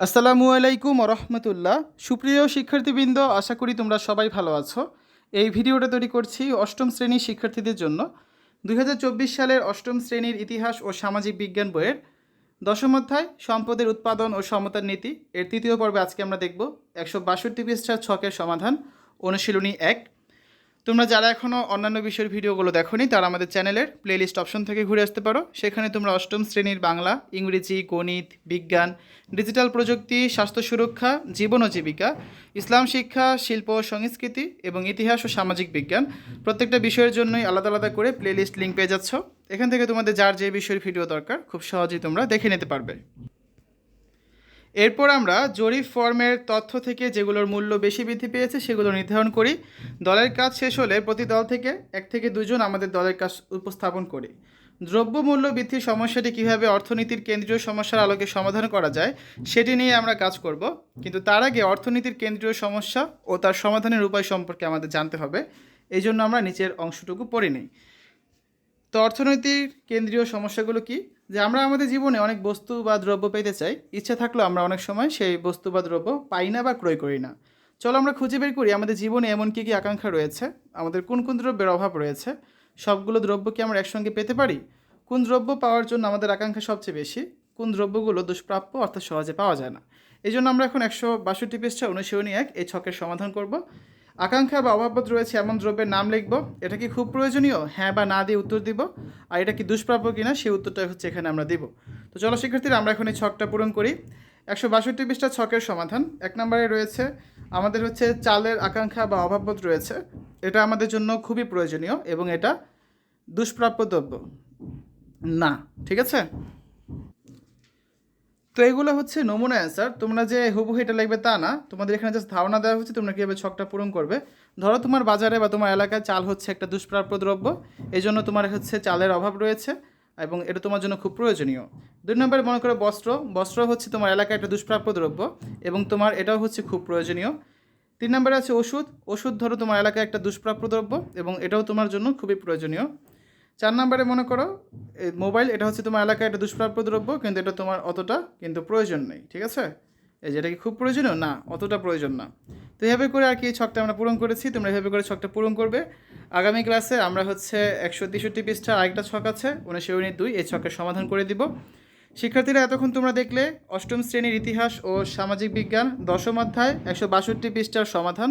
আসসালামু আলাইকুম রহমতুল্লাহ। সুপ্রিয় শিক্ষার্থীবৃন্দ, আশা করি তোমরা সবাই ভালো আছো। এই ভিডিওটা তৈরি করছি অষ্টম শ্রেণির শিক্ষার্থীদের জন্য। দুই হাজার চব্বিশ সালের অষ্টম শ্রেণির ইতিহাস ও সামাজিক বিজ্ঞান বইয়ের দশম অধ্যায়, সম্পদের উৎপাদন ও সমতার নীতি। এর তৃতীয় পর্বে আজকে আমরা দেখব একশো বাষট্টি পৃষ্ঠার ছকের সমাধান, অনুশীলনী এক। তোমরা যারা এখনও অন্যান্য বিষয়ের ভিডিওগুলো দেখোনি, তারা আমাদের চ্যানেলের প্লেলিস্ট অপশন থেকে ঘুরে আসতে পারো। সেখানে তোমরা অষ্টম শ্রেণির বাংলা, ইংরেজি, গণিত, বিজ্ঞান ডিজিটাল প্রযুক্তি, স্বাস্থ্য সুরক্ষা, জীবন ও জীবিকা, ইসলাম শিক্ষা, শিল্প সংস্কৃতি এবং ইতিহাস ও সামাজিক বিজ্ঞান প্রত্যেকটা বিষয়ের জন্যই আলাদা আলাদা করে প্লেলিস্ট লিঙ্ক পেয়ে যাচ্ছ। এখান থেকে তোমাদের যার যে বিষয়ের ভিডিও দরকার, খুব সহজেই তোমরা দেখে নিতে পারবে। এরপর আমরা জরিপ ফর্মের তথ্য থেকে যেগুলোর মূল্য বেশি বৃদ্ধি পেয়েছে সেগুলো নির্ধারণ করি। দলের কাজ শেষ হলে প্রতি দল থেকে এক থেকে দুজন আমাদের দলের কাজ উপস্থাপন করি। দ্রব্যমূল্য বৃদ্ধির সমস্যাটি কীভাবে অর্থনীতির কেন্দ্রীয় সমস্যার আলোকে সমাধান করা যায় সেটি নিয়ে আমরা কাজ করব। কিন্তু তার আগে অর্থনীতির কেন্দ্রীয় সমস্যা ও তার সমাধানের উপায় সম্পর্কে আমাদের জানতে হবে। এই জন্য আমরা নিচের অংশটুকু পড়ে নিই তো অর্থনীতির কেন্দ্রীয় সমস্যাগুলো কি? যে আমরা আমাদের জীবনে অনেক বস্তু বা দ্রব্য পেতে চাই, ইচ্ছে থাকলেও আমরা অনেক সময় সেই বস্তু বা দ্রব্য পাই না বা ক্রয় করি না। চলো আমরা খুঁজে বের করি আমাদের জীবনে এমন কী কী আকাঙ্ক্ষা রয়েছে, আমাদের কোন কোন দ্রব্যের অভাব রয়েছে, সবগুলো দ্রব্য কি আমরা একসঙ্গে পেতে পারি? কোন দ্রব্য পাওয়ার জন্য আমাদের আকাঙ্ক্ষা সবচেয়ে বেশি? কোন দ্রব্যগুলো দুষ্প্রাপ্য অর্থাৎ সহজে পাওয়া যায় না? এই জন্য আমরা এখন একশো বাষট্টি পৃষ্ঠা অনুশীলনী এক এই ছকের সমাধান করব। আকাঙ্ক্ষা বা অভাববোধ রয়েছে এমন দ্রব্যের নাম লিখব। এটা কি খুব প্রয়োজনীয়? হ্যাঁ বা না দিয়ে উত্তর দিব। আর এটা কি দুষ্প্রাপ্য কিনা সেই উত্তরটা হচ্ছে এখানে আমরা দিব। তো চলো শিক্ষার্থীরা, আমরা এখন এই ছকটা পূরণ করি। একশো বাষট্টি পৃষ্ঠা ছকের সমাধান। এক নম্বরে রয়েছে, আমাদের হচ্ছে চালের আকাঙ্ক্ষা বা অভাববোধ রয়েছে। এটা আমাদের জন্য খুবই প্রয়োজনীয় এবং এটা দুষ্প্রাপ্য দ্রব্য। না, ঠিক আছে? তো এগুলো হচ্ছে নমুনা অ্যান্সার তোমরা যে হুবহু এটা লাগবে তা না। তোমাদের এখানে জাস্ট ধারণা দেওয়া হচ্ছে তোমরা কীভাবে ছকটা পূরণ করবে। ধরো তোমার বাজারে বা তোমার এলাকায় চাল হচ্ছে একটা দুষ্প্রাপ্য দ্রব্য এই জন্য তোমার হচ্ছে চালের অভাব রয়েছে এবং এটা তোমার জন্য খুব প্রয়োজনীয়। দুই নম্বরে মনে করো বস্ত্র বস্ত্র হচ্ছে তোমার এলাকায় একটা দুষ্প্রাপ্য দ্রব্য এবং তোমার এটাও হচ্ছে খুব প্রয়োজনীয়। তিন নম্বরে আছে ওষুধ ওষুধ ধরো তোমার এলাকায় একটা দুষ্প্রাপ্য দ্রব্য এবং এটাও তোমার জন্য খুবই প্রয়োজনীয়। চার নম্বরে মনে করো মোবাইল এটা হচ্ছে তোমার এলাকায় একটা দুষ্প্রাপ্য দ্রব্য, কিন্তু এটা তোমার অতটা কিন্তু প্রয়োজন নেই, ঠিক আছে? এই যেটা কি খুব প্রয়োজনীয়? না, অতটা প্রয়োজন না। তো এভাবে করে আর কি এই ছকটা আমরা পূরণ করেছি, তোমরা এভাবে করে ছকটা পূরণ করবে। আগামী ক্লাসে আমরা হচ্ছে একশো তেষট্টি পৃষ্ঠা আরেকটা ছক আছে উনিশশো ইউনিট দুই, এই ছকের সমাধান করে দিব। শিক্ষার্থীরা এতক্ষণ তোমরা দেখলে, অষ্টম শ্রেণির ইতিহাস ও সামাজিক বিজ্ঞান, দশম অধ্যায়, একশো বাষট্টি পৃষ্ঠার সমাধান।